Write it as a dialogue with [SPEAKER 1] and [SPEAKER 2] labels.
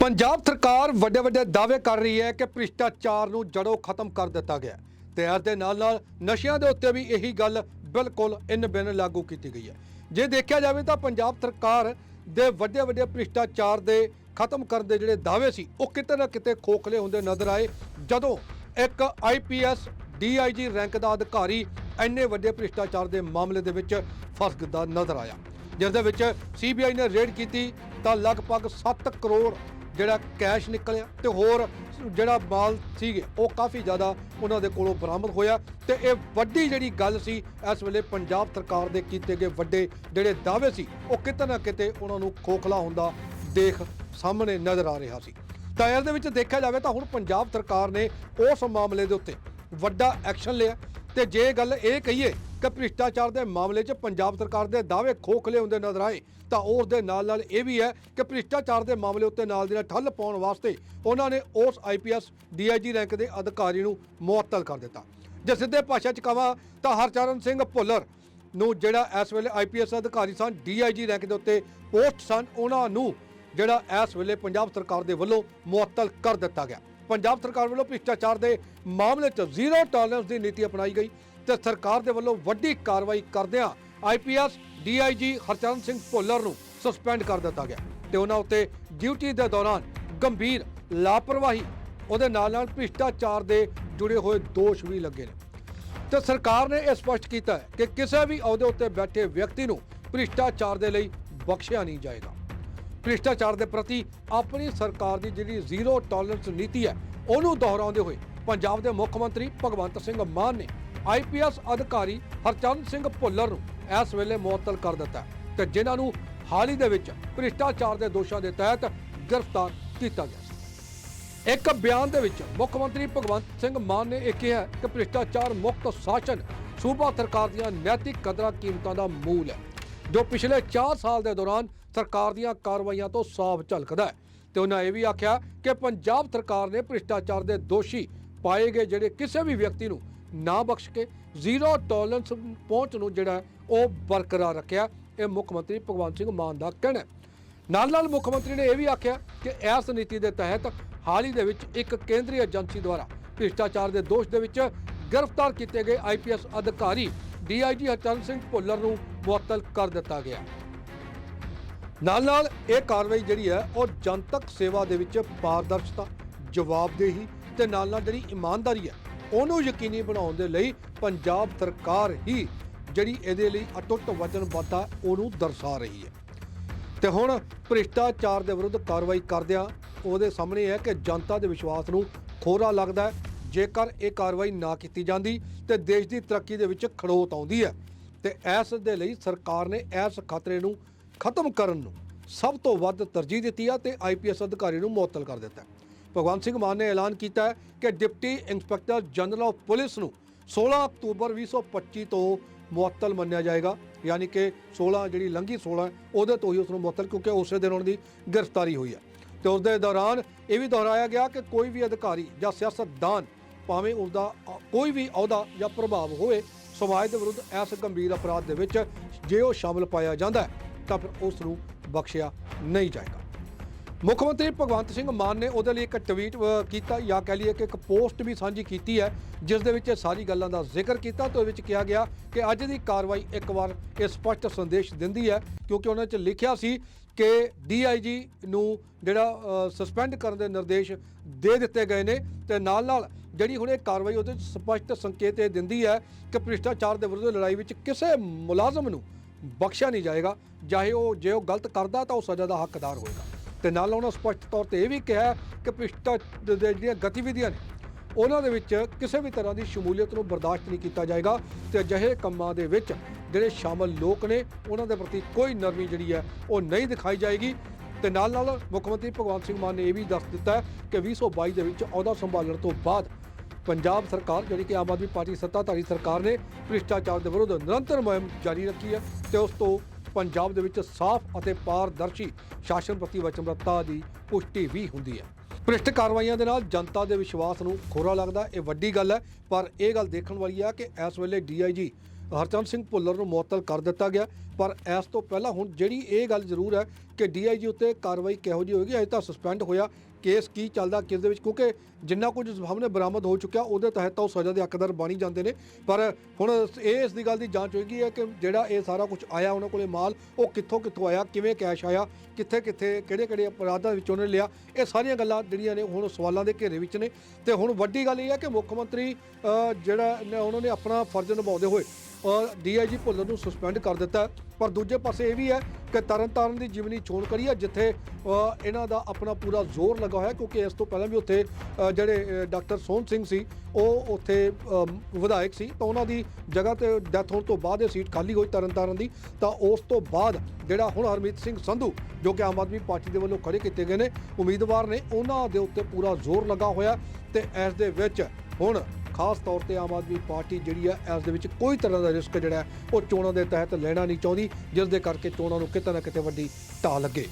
[SPEAKER 1] ਪੰਜਾਬ ਸਰਕਾਰ ਵੱਡੇ ਵੱਡੇ ਦਾਅਵੇ ਕਰ ਰਹੀ ਹੈ ਕਿ ਭ੍ਰਿਸ਼ਟਾਚਾਰ ਨੂੰ ਜੜੋਂ ਖਤਮ ਕਰ ਦਿੱਤਾ ਗਿਆ ਹੈ ਤੇ ਇਸ ਦੇ ਨਾਲ ਨਾਲ ਨਸ਼ਿਆਂ ਦੇ ਉੱਤੇ ਵੀ ਇਹੀ ਗੱਲ ਬਿਲਕੁਲ ਇਨ ਬਿਨ ਲਾਗੂ ਕੀਤੀ ਗਈ ਹੈ। ਜੇ ਦੇਖਿਆ ਜਾਵੇ ਤਾਂ ਪੰਜਾਬ ਸਰਕਾਰ ਦੇ ਵੱਡੇ ਵੱਡੇ ਭ੍ਰਿਸ਼ਟਾਚਾਰ ਦੇ ਖਤਮ ਕਰਨ ਦੇ ਜਿਹੜੇ ਦਾਅਵੇ ਸੀ, ਉਹ ਕਿਤੇ ਨਾ ਕਿਤੇ ਖੋਖਲੇ ਹੁੰਦੇ ਨਜ਼ਰ ਆਏ, ਜਦੋਂ ਇੱਕ ਆਈਪੀਐਸ ਡੀਆਈਜੀ ਰੈਂਕ ਦਾ ਅਧਿਕਾਰੀ ਇੰਨੇ ਵੱਡੇ ਭ੍ਰਿਸ਼ਟਾਚਾਰ ਦੇ ਮਾਮਲੇ ਦੇ ਵਿੱਚ ਫਸਦਾ ਨਜ਼ਰ ਆਇਆ। ਜਿਸ ਦੇ ਵਿੱਚ ਸੀਬੀਆਈ ਨੇ ਰੇਡ ਕੀਤੀ ਤਾਂ ਲਗਭਗ 7 ਕਰੋੜ ਜਿਹੜਾ ਕੈਸ਼ ਨਿਕਲਿਆ ਤੇ ਹੋਰ ਜਿਹੜਾ ਮਾਲ ਸੀਗੇ, ਉਹ ਕਾਫੀ ਜ਼ਿਆਦਾ ਉਹਨਾਂ ਦੇ ਕੋਲੋਂ ਬਰਾਮਦ ਹੋਇਆ ਤੇ ਇਹ ਵੱਡੀ ਜਿਹੜੀ ਗੱਲ ਸੀ, ਇਸ ਵੇਲੇ ਪੰਜਾਬ ਸਰਕਾਰ ਦੇ ਕੀਤੇ ਗਏ ਵੱਡੇ ਜਿਹੜੇ ਦਾਅਵੇ ਸੀ, ਉਹ ਕਿਤੇ ਨਾ ਕਿਤੇ ਉਹਨਾਂ ਨੂੰ ਖੋਖਲਾ ਹੁੰਦਾ ਦੇਖ ਸਾਹਮਣੇ ਨਜ਼ਰ ਆ ਰਿਹਾ ਸੀ। ਤਾਂ ਇਸ ਦੇ ਵਿੱਚ ਦੇਖਿਆ ਜਾਵੇ ਤਾਂ ਹੁਣ ਪੰਜਾਬ ਸਰਕਾਰ ਨੇ ਉਸ ਮਾਮਲੇ ਦੇ ਉੱਤੇ ਵੱਡਾ ਐਕਸ਼ਨ ਲਿਆ ਤੇ ਜੇ ਗੱਲ ਇਹ ਕਹੀਏ ਕਿ ਭ੍ਰਿਸ਼ਟਾਚਾਰ ਦੇ ਮਾਮਲੇ 'ਚ ਪੰਜਾਬ ਸਰਕਾਰ ਦੇ ਦਾਅਵੇ ਖੋਖਲੇ ਹੁੰਦੇ ਨਜ਼ਰ ਆਏ। ਤਾਂ ਉਸ ਦੇ ਨਾਲ ਨਾਲ ਇਹ ਵੀ ਹੈ ਕਿ ਭ੍ਰਿਸ਼ਟਾਚਾਰ ਦੇ ਮਾਮਲੇ ਉੱਤੇ ਨਾਲ ਦੀ ਨਾਲ ਠੱਲ ਪਾਉਣ ਵਾਸਤੇ ਉਹਨਾਂ ਨੇ ਉਸ ਆਈਪੀਐਸ ਡੀਆਈਜੀ ਰੈਂਕ ਦੇ ਅਧਿਕਾਰੀ ਨੂੰ ਮੁਅੱਤਲ ਕਰ ਦਿੱਤਾ। ਜੇ ਸਿੱਧੇ ਭਾਸ਼ਾ 'ਚ ਕਹਾਂ ਤਾਂ ਹਰਚਰਨ ਸਿੰਘ ਭੁੱਲਰ ਨੂੰ ਜਿਹੜਾ ਇਸ ਵੇਲੇ ਆਈਪੀਐਸ ਅਧਿਕਾਰੀ ਸਨ ਡੀਆਈਜੀ ਰੈਂਕ ਦੇ ਉੱਤੇ ਪੋਸਟ ਸਨ, ਉਹਨਾਂ ਨੂੰ ਜਿਹੜਾ ਇਸ ਵੇਲੇ ਪੰਜਾਬ ਸਰਕਾਰ ਦੇ ਵੱਲੋਂ ਮੁਅੱਤਲ ਕਰ ਦਿੱਤਾ ਗਿਆ। ਪੰਜਾਬ ਸਰਕਾਰ ਵੱਲੋਂ ਭ੍ਰਿਸ਼ਟਾਚਾਰ ਦੇ ਮਾਮਲੇ 'ਚ ਜ਼ੀਰੋ ਟੋਲਰੈਂਸ ਦੀ ਨੀਤੀ ਅਪਣਾਈ ਗਈ। ਤੇ ਸਰਕਾਰ ਦੇ ਵੱਲੋਂ ਵੱਡੀ ਕਾਰਵਾਈ ਕਰਦਿਆਂ ਆਈਪੀਐਸ ਡੀਆਈਜੀ ਹਰਚਰਨ ਸਿੰਘ ਭੁੱਲਰ ਨੂੰ ਸਸਪੈਂਡ ਕਰ ਦਿੱਤਾ ਗਿਆ ਤੇ ਉਹਨਾਂ ਉੱਤੇ ਡਿਊਟੀ ਦੇ ਦੌਰਾਨ ਗੰਭੀਰ ਲਾਪਰਵਾਹੀ, ਉਹਦੇ ਨਾਲ ਨਾਲ ਭ੍ਰਿਸ਼ਟਾਚਾਰ ਦੇ ਜੁੜੇ ਹੋਏ ਦੋਸ਼ ਵੀ ਲੱਗੇ ਨੇ। ਤੇ ਸਰਕਾਰ ਨੇ ਇਹ ਸਪਸ਼ਟ ਕੀਤਾ ਹੈ ਕਿ ਕਿਸੇ ਵੀ ਅਹੁਦੇ ਉੱਤੇ ਬੈਠੇ ਵਿਅਕਤੀ ਨੂੰ ਭ੍ਰਿਸ਼ਟਾਚਾਰ ਦੇ ਲਈ ਬਖਸ਼ਿਆ ਨਹੀਂ ਜਾਏਗਾ। ਭ੍ਰਿਸ਼ਟਾਚਾਰ ਦੇ ਪ੍ਰਤੀ ਆਪਣੀ ਸਰਕਾਰ ਦੀ ਜਿਹੜੀ ਜ਼ੀਰੋ ਟੋਲਰੈਂਸ ਨੀਤੀ ਹੈ, ਉਹਨੂੰ ਦੁਹਰਾਉਂਦੇ ਹੋਏ ਪੰਜਾਬ ਦੇ ਮੁੱਖ ਮੰਤਰੀ ਭਗਵੰਤ ਸਿੰਘ ਮਾਨ ਨੇ ਆਈਪੀਐਸ ਅਧਿਕਾਰੀ ਹਰਚੰਦ ਸਿੰਘ ਭੁੱਲਰ ਨੂੰ ਇਸ ਵੇਲੇ ਮੁਅੱਤਲ ਕਰ ਦਿੱਤਾ ਹੈ ਤੇ ਜਿਨ੍ਹਾਂ ਨੂੰ ਹਾਲ ਹੀ ਦੇ ਵਿੱਚ ਭ੍ਰਿਸ਼ਟਾਚਾਰ ਦੇ ਦੋਸ਼ਾਂ ਦੇ ਤਹਿਤ ਗ੍ਰਿਫਤਾਰ ਕੀਤਾ ਗਿਆ ਇੱਕ ਬਿਆਨ ਦੇ ਵਿੱਚ ਮੁੱਖ ਮੰਤਰੀ ਭਗਵੰਤ ਸਿੰਘ ਮਾਨ ਨੇ ਇਹ ਕਿਹਾ ਕਿ ਭ੍ਰਿਸ਼ਟਾਚਾਰ ਮੁਕਤ ਸ਼ਾਸਨ ਸੂਬਾ ਸਰਕਾਰ ਦੀਆਂ ਨੈਤਿਕ ਕਦਰਾਂ ਕੀਮਤਾਂ ਦਾ ਮੂਲ ਹੈ, ਜੋ ਪਿਛਲੇ 4 ਸਾਲ ਦੇ ਦੌਰਾਨ ਸਰਕਾਰ ਦੀਆਂ ਕਾਰਵਾਈਆਂ ਤੋਂ ਸਾਫ਼ ਝਲਕਦਾ ਹੈ। ਤੇ ਉਹਨਾਂ ਇਹ ਵੀ ਆਖਿਆ ਕਿ ਪੰਜਾਬ ਸਰਕਾਰ ਨੇ ਭ੍ਰਿਸ਼ਟਾਚਾਰ ਦੇ ਦੋਸ਼ੀ ਪਾਏ ਗਏ ਜਿਹੜੇ ਕਿਸੇ ਵੀ ਵਿਅਕਤੀ ਨੂੰ ਨਾ ਬਖਸ਼ ਕੇ ਜ਼ੀਰੋ ਟੋਲਰੈਂਸ ਪਹੁੰਚ ਨੂੰ ਜਿਹੜਾ ਉਹ ਬਰਕਰਾਰ ਰੱਖਿਆ। ਇਹ ਮੁੱਖ ਮੰਤਰੀ ਭਗਵੰਤ ਸਿੰਘ ਮਾਨ ਦਾ ਕਹਿਣਾ ਨਾਲ ਨਾਲ ਮੁੱਖ ਮੰਤਰੀ ਨੇ ਇਹ ਵੀ ਆਖਿਆ ਕਿ ਇਸ ਨੀਤੀ ਦੇ ਤਹਿਤ ਹਾਲ ਹੀ ਦੇ ਵਿੱਚ ਇੱਕ ਕੇਂਦਰੀ ਏਜੰਸੀ ਦੁਆਰਾ ਭ੍ਰਿਸ਼ਟਾਚਾਰ ਦੇ ਦੋਸ਼ ਦੇ ਵਿੱਚ ਗ੍ਰਿਫਤਾਰ ਕੀਤੇ ਗਏ ਆਈਪੀਐਸ ਅਧਿਕਾਰੀ ਡੀਆਈਜੀ ਹਰਚੰਦ ਸਿੰਘ ਭੁੱਲਰ ਨੂੰ ਮੁਅੱਤਲ ਕਰ ਦਿੱਤਾ ਗਿਆ। ਨਾਲ ਨਾਲ ਇਹ ਕਾਰਵਾਈ ਜਿਹੜੀ ਹੈ ਉਹ ਜਨਤਕ ਸੇਵਾ ਦੇ ਵਿੱਚ ਪਾਰਦਰਸ਼ਤਾ, ਜਵਾਬਦੇਹੀ ਤੇ ਨਾਲ ਨਾਲ ਜਿਹੜੀ ਇਮਾਨਦਾਰੀ ਹੈ ਉਹਨੂੰ ਯਕੀਨੀ ਬਣਾਉਣ ਦੇ ਲਈ ਪੰਜਾਬ ਸਰਕਾਰ ਹੀ ਜਿਹੜੀ ਇਹਦੇ ਲਈ ਅਟੁੱਟ ਵਚਨਬੱਧ ਹੈ ਉਹਨੂੰ ਦਰਸਾ ਰਹੀ ਹੈ। ਤੇ ਹੁਣ ਭ੍ਰਿਸ਼ਟਾਚਾਰ ਦੇ ਵਿਰੁੱਧ ਕਾਰਵਾਈ ਕਰਦਿਆਂ ਉਹਦੇ ਸਾਹਮਣੇ ਹੈ ਕਿ ਜਨਤਾ ਦੇ ਵਿਸ਼ਵਾਸ ਨੂੰ ਖੋਰਾ ਲੱਗਦਾ ਹੈ। ਜੇਕਰ ਇਹ ਕਾਰਵਾਈ ਨਾ ਕੀਤੀ ਜਾਂਦੀ ਤੇ ਦੇਸ਼ ਦੀ ਤਰੱਕੀ ਦੇ ਵਿੱਚ ਖੜੋਤ ਆਉਂਦੀ ਹੈ। ਤੇ ਇਸ ਦੇ ਲਈ ਸਰਕਾਰ ਨੇ ਇਸ ਖਤਰੇ ਨੂੰ ਖਤਮ ਕਰਨ ਨੂੰ ਸਭ ਤੋਂ ਵੱਧ ਤਰਜੀਹ ਦਿੱਤੀ ਹੈ ਤੇ ਆਈਪੀਐਸ ਅਧਿਕਾਰੀ ਨੂੰ ਮੁਅੱਤਲ ਕਰ ਦਿੱਤਾ ਭਗਵੰਤ ਸਿੰਘ ਮਾਨ ਨੇ ਐਲਾਨ ਕੀਤਾ ਹੈ ਕਿ deputy inspector general of police ਨੂੰ 16 ਅਕਤੂਬਰ 2025 ਤੋਂ ਮੁਅੱਤਲ ਮੰਨਿਆ ਜਾਏਗਾ, ਯਾਨੀ ਕਿ 16 ਜਿਹੜੀ ਲੰਘੀ 16 ਉਹਦੇ ਤੋਂ ਹੀ ਉਸ ਨੂੰ ਮੁਅੱਤਲ ਕਿਉਂਕਿ ਉਸੇ ਦਿਨ ਉਹਨਾਂ ਦੀ ਗ੍ਰਿਫਤਾਰੀ ਹੋਈ ਹੈ। ਤੇ ਉਸ ਦੇ ਦੌਰਾਨ ਇਹ ਵੀ ਦੁਹਰਾਇਆ ਗਿਆ ਕਿ ਕੋਈ ਵੀ ਅਧਿਕਾਰੀ ਜਾਂ ਸਿਆਸਤਦਾਨ ਭਾਵੇਂ ਉਸ ਦਾ, ਕੋਈ ਵੀ ਅਹੁਦਾ ਜਾਂ ਪ੍ਰਭਾਵ ਹੋਵੇ, ਸਮਾਜ ਦੇ ਵਿਰੁੱਧ ਇਸ ਗੰਭੀਰ ਅਪਰਾਧ ਦੇ ਵਿੱਚ ਜੇ ਉਹ ਸ਼ਾਮਲ ਪਾਇਆ ਜਾਂਦਾ ਹੈ, ਤਾਂ ਫਿਰ ਉਸ ਨੂੰ ਬਖਸ਼ਿਆ ਨਹੀਂ ਜਾਏਗਾ। ਮੁੱਖ ਮੰਤਰੀ ਭਗਵੰਤ ਸਿੰਘ ਮਾਨ ਨੇ ਉਹਦੇ ਲਈ ਇੱਕ ਟਵੀਟ ਕੀਤਾ ਜਾਂ ਕਹਿ ਲਈਏ ਕਿ ਇੱਕ ਪੋਸਟ ਵੀ ਸਾਂਝੀ ਕੀਤੀ ਹੈ, ਜਿਸ ਦੇ ਵਿੱਚ ਇਹ ਸਾਰੀ ਗੱਲਾਂ ਦਾ ਜ਼ਿਕਰ ਕੀਤਾ ਤੇ ਉਹਦੇ ਵਿੱਚ ਕਿਹਾ ਗਿਆ ਕਿ ਅੱਜ ਦੀ ਕਾਰਵਾਈ ਇੱਕ ਵਾਰ ਇਹ ਸਪਸ਼ਟ ਸੰਦੇਸ਼ ਦਿੰਦੀ ਹੈ, ਕਿਉਂਕਿ ਉਹਨਾਂ 'ਚ ਲਿਖਿਆ ਸੀ ਕਿ ਡੀਆਈਜੀ ਨੂੰ ਜਿਹੜਾ ਸਸਪੈਂਡ ਕਰਨ ਦੇ ਨਿਰਦੇਸ਼ ਦੇ ਦਿੱਤੇ ਗਏ ਨੇ ਤੇ ਨਾਲ ਨਾਲ ਜਿਹੜੀ ਹੁਣ ਇਹ ਕਾਰਵਾਈ ਉਹਦੇ 'ਚ ਸਪਸ਼ਟ ਸੰਕੇਤ ਇਹ ਦਿੰਦੀ ਹੈ ਕਿ ਭ੍ਰਿਸ਼ਟਾਚਾਰ ਦੇ ਵਿਰੁੱਧ ਲੜਾਈ ਵਿੱਚ ਕਿਸੇ ਮੁਲਾਜ਼ਮ ਨੂੰ ਬਖਸ਼ਿਆ ਨਹੀਂ ਜਾਏਗਾ, ਚਾਹੇ ਉਹ, ਜੇ ਉਹ ਗਲਤ ਕਰਦਾ ਤਾਂ ਉਹ ਸਜ਼ਾ ਦਾ ਹੱਕਦਾਰ ਹੋਏਗਾ। ਤੇ ਨਾਲ ਉਹਨਾਂ ਸਪਸ਼ਟ ਤੌਰ ਤੇ ਇਹ ਵੀ ਕਿਹਾ ਕਿ ਭ੍ਰਿਸ਼ਟਾ ਦੇ ਜਿਹੜੀਆਂ ਗਤੀਵਿਧੀਆਂ ਨੇ, ਉਹਨਾਂ ਦੇ ਵਿੱਚ ਕਿਸੇ ਵੀ ਤਰ੍ਹਾਂ ਦੀ ਸ਼ਮੂਲੀਅਤ ਨੂੰ ਬਰਦਾਸ਼ਤ ਨਹੀਂ ਕੀਤਾ ਜਾਏਗਾ ਤੇ ਅਜਿਹੇ ਕੰਮਾਂ ਦੇ ਵਿੱਚ ਜਿਹੜੇ ਸ਼ਾਮਲ ਲੋਕ ਨੇ, ਉਹਨਾਂ ਦੇ ਪ੍ਰਤੀ ਕੋਈ ਨਰਮੀ ਜਿਹੜੀ ਹੈ, ਉਹ ਨਹੀਂ ਦਿਖਾਈ ਜਾਏਗੀ। ਤੇ ਨਾਲ ਨਾਲ ਮੁੱਖ ਮੰਤਰੀ ਭਗਵੰਤ ਸਿੰਘ ਮਾਨ ਨੇ ਇਹ ਵੀ ਦੱਸ ਦਿੱਤਾ ਹੈ ਕਿ 2022 ਦੇ ਵਿੱਚ ਅਹੁਦਾ ਸੰਭਾਲਣ ਤੋਂ ਬਾਅਦ ਪੰਜਾਬ ਸਰਕਾਰ ਜਿਹੜੀ ਕਿ ਆਮ ਆਦਮੀ ਪਾਰਟੀ ਸੱਤਾਧਾਰੀ ਸਰਕਾਰ ਨੇ ਭ੍ਰਿਸ਼ਟਾਚਾਰ ਦੇ ਵਿਰੁੱਧ ਨਿਰੰਤਰ ਮੁਹਿੰਮ ਜਾਰੀ ਰੱਖੀ ਹੈ ਤੇ ਉਸ ਤੋਂ ਪੰਜਾਬ ਦੇ ਵਿੱਚ ਸਾਫ਼ ਅਤੇ ਪਾਰਦਰਸ਼ੀ ਸ਼ਾਸਨ ਪ੍ਰਤੀ ਵਚਨਬੱਧਤਾ ਦੀ ਪੁਸ਼ਟੀ ਵੀ ਹੁੰਦੀ ਹੈ। ਭ੍ਰਿਸ਼ਟ ਕਾਰਵਾਈਆਂ ਦੇ ਨਾਲ ਜਨਤਾ ਦੇ ਵਿਸ਼ਵਾਸ ਨੂੰ ਖੋਰਾ ਲੱਗਦਾ ਇਹ ਵੱਡੀ ਗੱਲ ਹੈ, ਪਰ ਇਹ ਗੱਲ ਦੇਖਣ ਵਾਲੀ ਹੈ ਕਿ ਇਸ ਵੇਲੇ ਡੀਆਈਜੀ ਹਰਚੰਦ ਸਿੰਘ ਭੁੱਲਰ ਨੂੰ ਮੁਅੱਤਲ ਕਰ ਦਿੱਤਾ ਗਿਆ, ਪਰ ਇਸ ਤੋਂ ਪਹਿਲਾਂ ਹੁਣ ਜਿਹੜੀ ਇਹ ਗੱਲ ਜ਼ਰੂਰ ਹੈ ਕਿ ਡੀਆਈਜੀ ਉੱਤੇ ਕਾਰਵਾਈ ਕਿਹੋ ਜਿਹੀ ਹੋਏਗੀ, ਅਜੇ ਤਾਂ ਸਸਪੈਂਡ ਹੋਇਆ ਕੇਸ ਕੀ ਚੱਲਦਾ, ਕਿਸ ਦੇ ਵਿੱਚ, ਕਿਉਂਕਿ ਜਿੰਨਾ ਕੁਝ ਸਾਹਮਣੇ ਬਰਾਮਦ ਹੋ ਚੁੱਕਿਆ, ਉਹਦੇ ਤਹਿਤ ਤਾਂ ਉਹ ਸਜ਼ਾ ਦੇ ਹੱਕਦਾਰ ਬਣੀ ਜਾਂਦੇ ਨੇ। ਪਰ ਹੁਣ ਇਹ ਇਸ ਦੀ ਗੱਲ ਦੀ ਜਾਂਚ ਹੋਏਗੀ ਹੈ ਕਿ ਜਿਹੜਾ ਇਹ ਸਾਰਾ ਕੁਝ ਆਇਆ, ਉਹਨਾਂ ਕੋਲੇ ਮਾਲ, ਉਹ ਕਿੱਥੋਂ ਕਿੱਥੋਂ ਆਇਆ, ਕਿਵੇਂ ਕੈਸ਼ ਆਇਆ ਕਿੱਥੇ ਕਿੱਥੇ ਕਿਹੜੇ ਕਿਹੜੇ ਅਪਰਾਧਾਂ ਵਿੱਚ ਉਹਨੇ ਲਿਆ, ਇਹ ਸਾਰੀਆਂ ਗੱਲਾਂ ਜਿਹੜੀਆਂ ਨੇ ਹੁਣ ਸਵਾਲਾਂ ਦੇ ਘੇਰੇ ਵਿੱਚ ਨੇ। ਤੇ ਹੁਣ ਵੱਡੀ ਗੱਲ ਇਹ ਹੈ ਕਿ ਮੁੱਖ ਮੰਤਰੀ ਜਿਹੜਾ ਉਹਨਾਂ ਨੇ ਆਪਣਾ ਫਰਜ਼ ਨਿਭਾਉਂਦੇ ਹੋਏ ਔਰ ਡੀਆਈਜੀ ਭੁੱਲਰ ਨੂੰ ਸਸਪੈਂਡ ਕਰ ਦਿੱਤਾ। ਪਰ ਦੂਜੇ ਪਾਸੇ ਇਹ ਵੀ ਹੈ ਕਿ ਤਰਨਤਾਰਨ ਦੀ ਜਿਮਨੀ ਚੋਣ ਕਰੀ ਹੈ ਜਿੱਥੇ ਇਹਨਾਂ ਦਾ ਆਪਣਾ ਪੂਰਾ ਜ਼ੋਰ ਲੱਗਾ ਹੋਇਆ, ਕਿਉਂਕਿ ਇਸ ਤੋਂ ਪਹਿਲਾਂ ਵੀ ਉੱਥੇ ਜਿਹੜੇ ਡਾਕਟਰ ਸੋਹਣ ਸਿੰਘ ਸੀ, ਉਹ ਉੱਥੇ ਵਿਧਾਇਕ ਸੀ, ਤਾਂ ਉਹਨਾਂ ਦੀ ਜਗ੍ਹਾ ਤੇ ਡੈਥ ਹੋਣ ਤੋਂ ਬਾਅਦ ਇਹ ਸੀਟ ਖਾਲੀ ਹੋਈ ਤਰਨਤਾਰਨ ਦੀ, ਤਾਂ ਉਸ ਤੋਂ ਬਾਅਦ ਜਿਹੜਾ ਹੁਣ ਹਰਮੀਤ ਸਿੰਘ ਸੰਧੂ, ਜੋ ਕਿ ਆਮ ਆਦਮੀ ਪਾਰਟੀ ਦੇ ਵੱਲੋਂ ਖੜੇ ਕੀਤੇ ਗਏ ਨੇ, ਉਮੀਦਵਾਰ ਨੇ, ਉਹਨਾਂ ਦੇ ਉੱਤੇ ਪੂਰਾ ਜ਼ੋਰ ਲੱਗਾ ਹੋਇਆ ਤੇ ਇਸ ਦੇ ਵਿੱਚ ਹੁਣ ਖਾਸ ਤੌਰ ਤੇ ਆਮ ਆਦਮੀ ਪਾਰਟੀ ਜਿਹੜੀ ਹੈ ਇਸ ਦੇ ਵਿੱਚ ਕੋਈ ਤਰ੍ਹਾਂ ਦਾ ਰਿਸਕ ਜਿਹੜਾ ਉਹ ਚੋਣਾਂ ਦੇ ਤਹਿਤ ਲੈਣਾ ਨਹੀਂ ਚਾਹੁੰਦੀ ਜਿਸ ਦੇ ਕਰਕੇ ਚੋਣਾਂ ਨੂੰ ਕਿਤੇ ਨਾ ਕਿਤੇ ਵੱਡੀ ਢਾਹ ਲੱਗੇ।